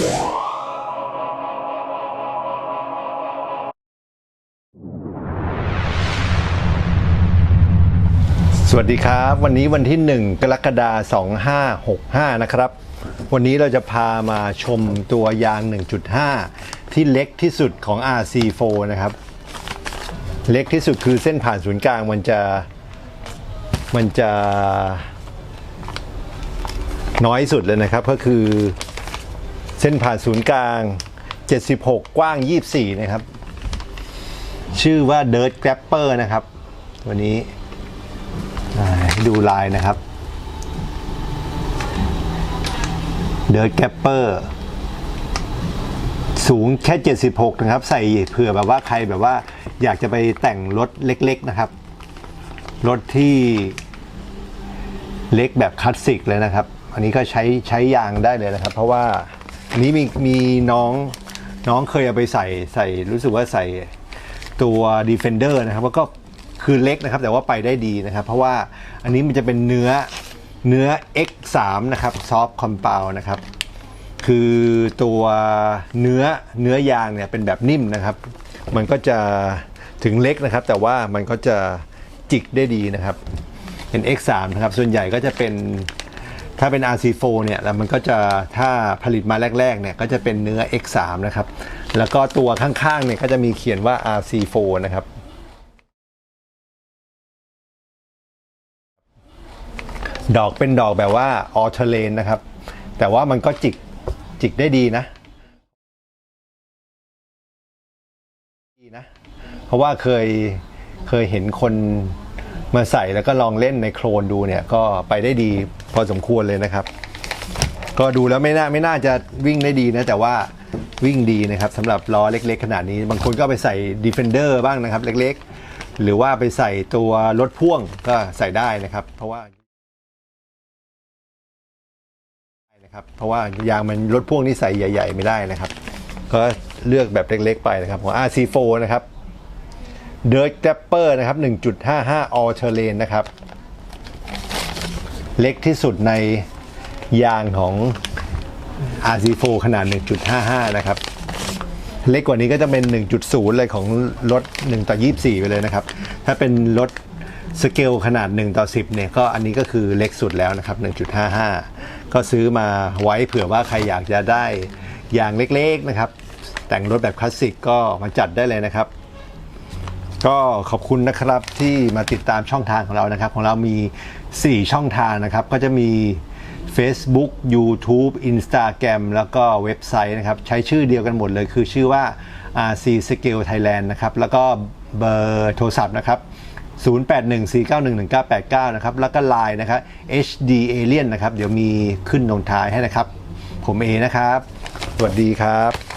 สวัสดีครับ วันนี้วันที่ 1 กรกฎาคม2565 นะครับ วันนี้เราจะพามาชมตัวยาง 1.5 ที่เล็กที่สุดของ RC4 นะครับ เล็กที่สุดคือเส้นผ่านศูนย์กลางมันจะมันจะน้อยสุดเลยนะครับก็คือ เส้นผ่านศูนย์กลาง 76 กว้าง 24 นะครับ ชื่อว่า Dirt Grapper นะครับ วันนี้ให้ดูลายนะครับเดิร์ดแกปเปอร์สูงแค่ 76 นะครับ ใส่เผื่อแบบว่าใครแบบว่าอยากจะไปแต่งรถเล็กๆนะครับ รถที่เล็กแบบคลาสสิกเลยนะครับ อันนี้ก็ใช้ใช้ยางได้เลยนะครับ เพราะว่า อันนี้มีมีน้องน้องเคยเอาไปใส่ใส่รู้สึกว่าใส่ตัว Defender นะครับแล้วก็คือเล็กนะครับ แต่ว่าไปได้ดีนะครับ เพราะว่าอันนี้มันจะเป็นเนื้อเนื้อ X3 นะครับ Soft Compound นะครับ คือตัวเนื้อเนื้อยางเนี่ยเป็นแบบนิ่มนะครับ มันก็จะถึงเล็กนะครับ แต่ว่ามันก็จะจิกได้ดีนะครับเป็น X3 นะครับ ส่วนใหญ่ก็จะเป็น ถ้าเป็น RC4 เนี่ยแล้วมันก็จะถ้าผลิตมาแรกๆเนี่ยก็จะเป็นเนื้อ X3 นะครับ แล้วก็ตัวข้างๆเนี่ยก็จะมีเขียนว่า RC4 นะครับ ดอกเป็นดอกแบบว่าออเทเลนนะครับ แต่ว่ามันก็จิกจิกได้ดีนะดีนะ เพราะว่าเคยเคยเห็นคน มาใส่แล้วก็ลองเล่นในโครนดูเนี่ยก็ไปได้ดีพอสมควรเลยนะครับ ก็ดูแล้วไม่น่าไม่น่าจะวิ่งได้ดีนะแต่ว่าวิ่งดีนะครับสำหรับล้อเล็ก ๆ ขนาดนี้ บางคนก็ไปใส่ Defender บ้างนะครับ เล็กๆ หรือว่าไปใส่ตัวรถพ่วงก็ใส่ได้นะครับ เพราะว่านะครับเพราะว่ายางมันรถพ่วงนี่ใส่ใหญ่ ๆ ไม่ได้นะครับ ก็เลือกแบบเล็ก ๆ ไปนะครับของ RC4 นะครับ Dirt Grapper นะครับ 1.55 All Terrain นะครับ เล็กที่สุดในยางของ RC4 ขนาด 1.55 นะครับ เล็กกว่านี้ก็จะเป็น 1.0 เลยของรถ 1 ต่อ 24 ไปเลยนะครับ ถ้าเป็นรถสเกลขนาด 1 ต่อ 10 เนี่ย ก็อันนี้ก็คือเล็กสุดแล้วนะครับ 1.55 ก็ซื้อมาไว้เผื่อว่าใครอยากจะได้ยางเล็กๆนะครับ แต่งรถแบบคลาสสิกก็มาจัดได้เลยนะครับ ก็ขอบคุณนะครับที่มาติดตามช่องทางของเรานะครับ ของเรามี 4 ช่องทางนะครับ ก็จะมี Facebook YouTube Instagram แล้วก็เว็บไซต์นะครับ ใช้ชื่อเดียวกันหมดเลยคือชื่อว่า RC Scale Thailand นะครับ แล้วก็เบอร์โทรศัพท์นะครับ 0814911989 นะครับ แล้วก็ Line นะครับ HD Alien นะครับ เดี๋ยวมีขึ้นลงท้ายให้นะครับ ผมเอนะครับ สวัสดีครับ